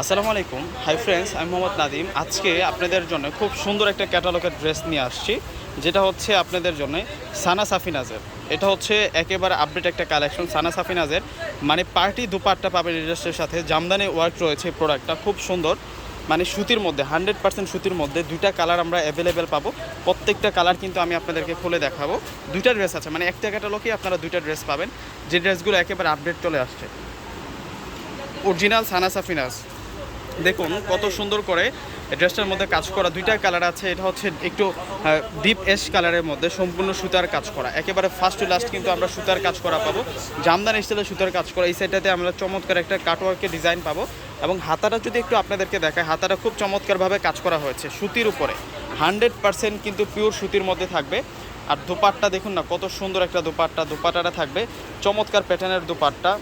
আসসালামু আলাইকুম। Hi friends আমি মোহাম্মদ নাদিম আজকে আপনাদের জন্য খুব সুন্দর একটা ক্যাটালগের ড্রেস নিয়ে আসছি। যেটা হচ্ছে আপনাদের জন্য সানা সাফিনাজের এটা হচ্ছে একেবারে আপডেট একটা কালেকশন সানা সাফিনাজের মানে পার্টি দুপাট্টা পাবেন ড্রেসের সাথে, জামদানি ওয়ার্ক রয়েছে প্রোডাক্টটা খুব সুন্দর। মানে সুতির মধ্যে হান্ড্রেড পার্সেন্ট সুতির মধ্যে দুইটা কালার আমরা অ্যাভেলেবেল পাবো। প্রত্যেকটা কালার কিন্তু আমি আপনাদেরকে খুলে দেখাবো। দুইটা ড্রেস আছে মানে একটা ক্যাটালগে আপনারা দুইটা ড্রেস পাবেন। যে ড্রেসগুলো একেবারে আপডেট চলে আসছে। অরিজিনাল সানা সাফিনাজ দেখুন কত সুন্দর করে ড্রেসটার মধ্যে কাজ করা দুইটা কালার আছে। এটা হচ্ছে একটু ডিপ এস কালারের মধ্যে সম্পূর্ণ সুতার কাজ করা। একেবারে ফার্স্ট টু লাস্ট কিন্তু আমরা সুতার কাজ করা পাবো। জামদানি স্টাইলে সুতার কাজ করা। এই সাইডটাতে আমরা চমৎকার একটা কাটওয়ার্কের ডিজাইন পাবো। এবং হাতাটা যদি একটু আপনাদেরকে দেখায় হাতাটা খুব চমৎকারভাবে কাজ করা হয়েছে সুতির উপরে। হান্ড্রেড পার্সেন্ট কিন্তু পিওর সুতির মধ্যে থাকবে। আর দোপাট্টা দেখুন না, কত সুন্দর একটা দোপাট্টা। দোপাট্টাটা থাকবে, চমৎকার প্যাটার্নের দোপাট্টা।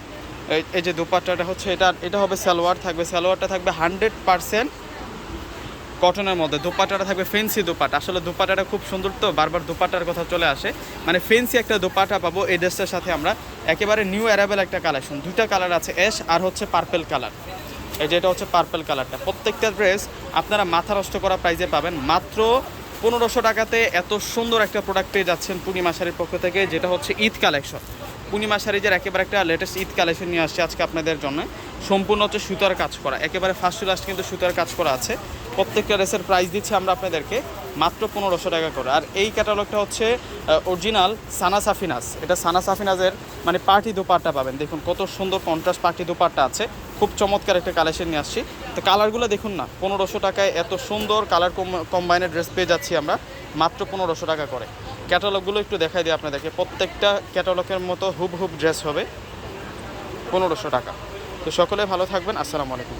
এই যে দুপাট্টাটা হচ্ছে, এটা এটা হবে সালোয়ার, থাকবে সালোয়ারটা থাকবে হান্ড্রেড পার্সেন্ট কটনের মধ্যে। দোপাট্টাটা থাকবে ফেন্সি দোপাট্টা। আসলে দোপাট্টাটা খুব সুন্দর তো, বারবার দোপাট্টার কথা চলে আসে। মানে ফেন্সি একটা দুপাটা পাবো এই ড্রেসটার সাথে আমরা। একেবারে নিউ অ্যারাবেল একটা কালেকশন দুইটা কালার আছে অ্যাশ আর হচ্ছে পার্পেল কালার এই যে এটা হচ্ছে পার্পেল কালারটা প্রত্যেকটা ড্রেস আপনারা মাথা নষ্ট করা প্রাইজে পাবেন। মাত্র পনেরোশো টাকাতে এত সুন্দর একটা প্রোডাক্ট পেয়ে যাচ্ছেন পূর্ণিমা শাড়ির পক্ষ থেকে, যেটা হচ্ছে ঈদ কালেকশন পূর্ণিমা শাড়িজের একেবারে একটা লেটেস্ট ঈদ কালেকশন নিয়ে আসছে আজকে আপনাদের জন্য। সম্পূর্ণ হচ্ছে সুতার কাজ করা। একেবারে ফার্স্ট টু লাস্ট কিন্তু সুতার কাজ করা আছে। প্রত্যেকটা ড্রেসের প্রাইস দিচ্ছি আমরা আপনাদেরকে মাত্র পনেরোশো টাকা করে। আর এই ক্যাটালগটা হচ্ছে অরিজিনাল সানা সাফিনাস। এটা সানা সাফিনাজের মানে পার্টি দুপাট্টা পাবেন। দেখুন কত সুন্দর কন্ট্রাস্ট পার্টি দুপাট্টা আছে। খুব চমৎকার একটা কালেকশন নিয়ে আসছি। তো কালারগুলো দেখুন না, পনেরোশো টাকায় এত সুন্দর কালার কম্বাইনের ড্রেস পেয়ে যাচ্ছি আমরা মাত্র পনেরোশো টাকা করে। ক্যাটালগুলো একটু দেখাই দিই আপনাদেরকে। প্রত্যেকটা ক্যাটালগের মতো হুব হুব ড্রেস হবে পনেরোশো টাকা। তো সকলে ভালো থাকবেন। আসসালামু আলাইকুম।